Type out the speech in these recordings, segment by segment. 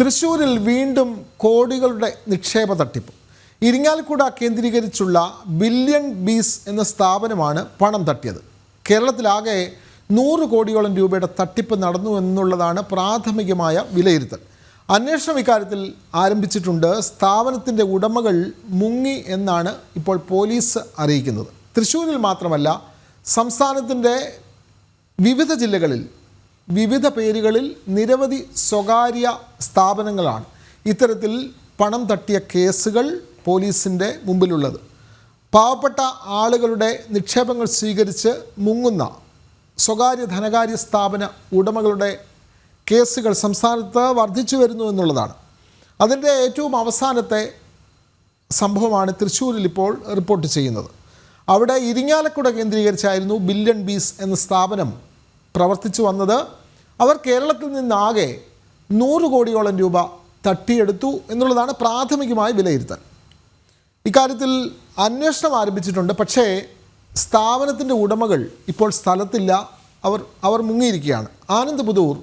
തൃശൂരിൽ വീണ്ടും കോടികളുടെ നിക്ഷേപ തട്ടിപ്പ്. ഇരിങ്ങാലക്കുട കേന്ദ്രീകരിച്ചുള്ള ബില്യൺ ബീസ് എന്ന സ്ഥാപനമാണ് പണം തട്ടിയത്. കേരളത്തിലാകെ നൂറ് കോടിയോളം രൂപയുടെ തട്ടിപ്പ് നടന്നു എന്നുള്ളതാണ് പ്രാഥമികമായ വിലയിരുത്തൽ. അന്വേഷണം ഇക്കാര്യത്തിൽ ആരംഭിച്ചിട്ടുണ്ട്. സ്ഥാപനത്തിന്റെ ഉടമകൾ മുങ്ങി എന്നാണ് ഇപ്പോൾ പോലീസ് അറിയിക്കുന്നത്. തൃശ്ശൂരിൽ മാത്രമല്ല സംസ്ഥാനത്തിന്റെ വിവിധ ജില്ലകളിൽ വിവിധ പേരുകളിൽ നിരവധി സ്വകാര്യ സ്ഥാപനങ്ങളാണ്. ഇത്തരത്തിൽ പണം തട്ടിയ കേസുകൾ പോലീസിന്റെ മുമ്പിലുള്ളത്. പാവപ്പെട്ട ആളുകളുടെ നിക്ഷേപങ്ങൾ സ്വീകരിച്ച് മുങ്ങുന്ന സ്വകാര്യ ധനകാര്യ സ്ഥാപന ഉടമകളുടെ കേസുകൾ സംസ്ഥാനത്ത് വർദ്ധിച്ചു വരുന്നു എന്നുള്ളതാണ്. അതിന്റെ ഏറ്റവും അവസാനത്തെ സംഭവമാണ് തൃശ്ശൂരിൽ ഇപ്പോൾ റിപ്പോർട്ട് ചെയ്യുന്നത്. അവിടെ ഇരിങ്ങാലക്കുട കേന്ദ്രീകരിച്ചായിരുന്നു ബില്യൺ ബീസ് എന്ന സ്ഥാപനം പ്രവർത്തിച്ചു വന്നത്. അവർ കേരളത്തിൽ നിന്നാകെ നൂറ് കോടിയോളം രൂപ തട്ടിയെടുത്തു എന്നുള്ളതാണ് പ്രാഥമികമായി വിലയിരുത്തൽ. ഇക്കാര്യത്തിൽ അന്വേഷണം ആരംഭിച്ചിട്ടുണ്ട്. പക്ഷേ സ്ഥാപനത്തിന്റെ ഉടമകൾ ഇപ്പോൾ സ്ഥലത്തില്ല. അവർ അവർ മുങ്ങിയിരിക്കുകയാണ്. ആനന്ദ് പുതൂർ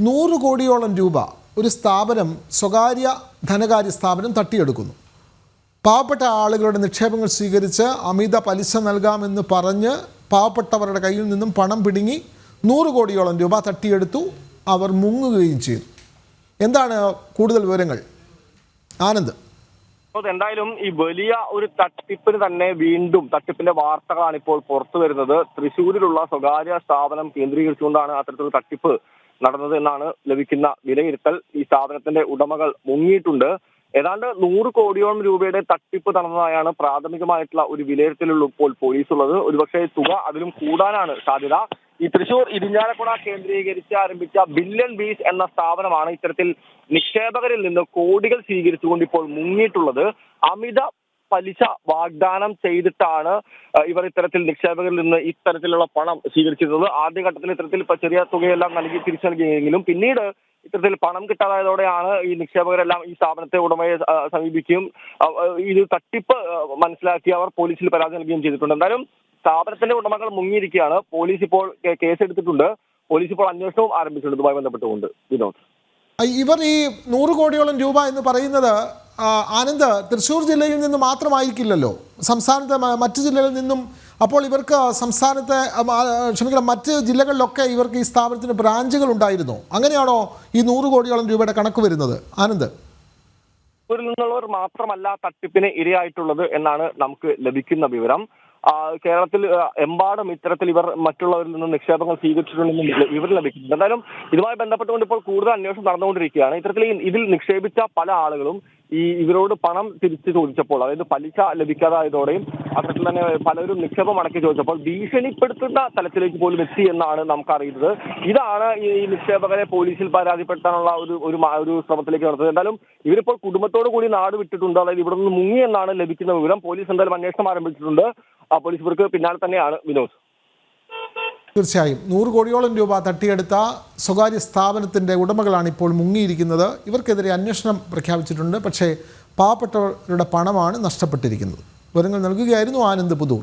നൂറ് കോടിയോളം രൂപ ഒരു സ്ഥാപനം സ്വകാര്യ ധനകാര്യ സ്ഥാപനം തട്ടിയെടുക്കുന്നു. പാവപ്പെട്ട ആളുകളുടെ നിക്ഷേപങ്ങൾ സ്വീകരിച്ച് അമിത പലിശ നൽകാമെന്ന് പറഞ്ഞ് പാവപ്പെട്ടവരുടെ കയ്യിൽ നിന്നും പണം പിടുങ്ങി നൂറ് കോടിയോളം രൂപ തട്ടിയെടുത്തു അവർ മുങ്ങുകയും ചെയ്തു. എന്താണ് കൂടുതൽ വിവരങ്ങൾ? ആനന്ദ്. എന്തായാലും ഈ വലിയ ഒരു തട്ടിപ്പിന് തന്നെ വീണ്ടും തട്ടിപ്പിന്റെ വാർത്തകളാണ് ഇപ്പോൾ പുറത്തു വരുന്നത്. തൃശ്ശൂരിലുള്ള സ്വകാര്യ സ്ഥാപനം കേന്ദ്രീകരിച്ചുകൊണ്ടാണ് അത്തരത്തിലുള്ള തട്ടിപ്പ് നടന്നത് എന്നാണ് ലഭിക്കുന്ന വിലയിരുത്തൽ. ഈ സ്ഥാപനത്തിന്റെ ഉടമകൾ മുങ്ങിയിട്ടുണ്ട്. ഏതാണ്ട് നൂറ് കോടിയോളം രൂപയുടെ തട്ടിപ്പ് നടന്നതായാണ് പ്രാഥമികമായിട്ടുള്ള ഒരു വിലയിരുത്തലുള്ള ഇപ്പോൾ പോലീസുള്ളത്. ഒരുപക്ഷെ തുക അതിലും കൂടാനാണ് സാധ്യത. ഈ തൃശൂർ ഇരിഞ്ഞാലക്കുട കേന്ദ്രീകരിച്ച് ആരംഭിച്ച ബില്യൺ ബീസ് എന്ന സ്ഥാപനമാണ് ഇത്തരത്തിൽ നിക്ഷേപകരിൽ നിന്ന് കോടികൾ സ്വീകരിച്ചുകൊണ്ട് ഇപ്പോൾ മുങ്ങിയിട്ടുള്ളത്. അമിത പലിശ വാഗ്ദാനം ചെയ്തിട്ടാണ് ഇവർ ഇത്തരത്തിൽ നിക്ഷേപകരിൽ നിന്ന് ഇത്തരത്തിലുള്ള പണം സ്വീകരിച്ചിരുന്നത്. ആദ്യഘട്ടത്തിൽ ഇത്തരത്തിൽ ചെറിയ തുകയെല്ലാം നൽകി തിരിച്ചു നൽകിയെങ്കിലും പിന്നീട് ഇത്തരത്തിൽ പണം കിട്ടാതായതോടെയാണ് ഈ നിക്ഷേപകരെല്ലാം ഈ സ്ഥാപനത്തെ ഉടമയെ സമീപിക്കുകയും ഇത് തട്ടിപ്പ് മനസ്സിലാക്കി അവർ പോലീസിൽ പരാതി നൽകുകയും ചെയ്തിട്ടുണ്ട്. എന്തായാലും സ്ഥാപനത്തിന്റെ ഉടമകൾ മുങ്ങിയിരിക്കുകയാണ്. പോലീസ് ഇപ്പോൾ കേസെടുത്തിട്ടുണ്ട്. പോലീസ് ഇപ്പോൾ അന്വേഷണവും ആരംഭിച്ചിട്ടുണ്ട്. ഇതുമായി ബന്ധപ്പെട്ടുകൊണ്ട് വിനോദ്. ഇവർ ഈ നൂറ് കോടിയോളം രൂപ എന്ന് പറയുന്നത് ആനന്ദ് തൃശ്ശൂർ ജില്ലയിൽ നിന്ന് മാത്രമായിരിക്കില്ലല്ലോ. സംസ്ഥാനത്തെ മറ്റു ജില്ലകളിൽ നിന്നും അപ്പോൾ ഇവർക്ക് സംസ്ഥാനത്തെ ക്ഷമിക്കണം മറ്റ് ജില്ലകളിലൊക്കെ ഇവർക്ക് ഈ സ്ഥാപനത്തിന് ബ്രാഞ്ചുകൾ ഉണ്ടായിരുന്നു. അങ്ങനെയാണോ ഈ നൂറ് കോടിയോളം രൂപയുടെ കണക്ക് വരുന്നത്? ആനന്ദ്. നിന്നുള്ളവർ മാത്രമല്ല തട്ടിപ്പിന് ഇരയായിട്ടുള്ളത് എന്നാണ് നമുക്ക് ലഭിക്കുന്ന വിവരം. കേരളത്തിൽ എമ്പാടും ഇത്തരത്തിൽ ഇവർ മറ്റുള്ളവരിൽ നിന്ന് നിക്ഷേപങ്ങൾ സ്വീകരിച്ചിട്ടുണ്ടെന്നും ഇവർ ലഭിക്കുന്നുണ്ട്. എന്തായാലും ഇതുമായി ബന്ധപ്പെട്ടുകൊണ്ട് ഇപ്പോൾ കൂടുതൽ അന്വേഷണം നടന്നുകൊണ്ടിരിക്കുകയാണ്. ഇത്തരത്തിൽ ഇതിൽ നിക്ഷേപിച്ച പല ആളുകളും ഈ ഇവരോട് പണം തിരിച്ചു ചോദിച്ചപ്പോൾ അതായത് പലിശ ലഭിക്കാതായതോടെയും അത്തരത്തിൽ തന്നെ പലരും നിക്ഷേപം അടക്കി ചോദിച്ചപ്പോൾ ഭീഷണിപ്പെടുത്തുന്ന തലത്തിലേക്ക് പോലും എത്തി എന്നാണ് നമുക്ക് അറിയുന്നത് ഇതാണ് ഈ നിക്ഷേപകരെ പോലീസിൽ പരാതിപ്പെടുത്താനുള്ള ഒരു ഒരു ഒരു ശ്രമത്തിലേക്ക് നടത്തുന്നത് എന്തായാലും ഇവരിപ്പോൾ കുടുംബത്തോടു കൂടി നാട് വിട്ടിട്ടുണ്ട്. അതായത് ഇവിടെ നിന്ന് മുങ്ങി എന്നാണ് ലഭിക്കുന്ന വിവരം പോലീസ് എന്തായാലും അന്വേഷണം ആരംഭിച്ചിട്ടുണ്ട്. ആ പോലീസ് ഇവർക്ക് പിന്നാലെ തന്നെയാണ് വിനോദ്. തീർച്ചയായും. നൂറ് കോടിയോളം രൂപ തട്ടിയെടുത്ത സ്വകാര്യ സ്ഥാപനത്തിന്റെ ഉടമകളാണ് ഇപ്പോൾ മുങ്ങിയിരിക്കുന്നത്. ഇവർക്കെതിരെ അന്വേഷണം പ്രഖ്യാപിച്ചിട്ടുണ്ട്. പക്ഷേ പാവപ്പെട്ടവരുടെ പണമാണ് നഷ്ടപ്പെട്ടിരിക്കുന്നത്. വിവരങ്ങൾ നൽകുകയായിരുന്നു ആനന്ദ് പുതൂർ.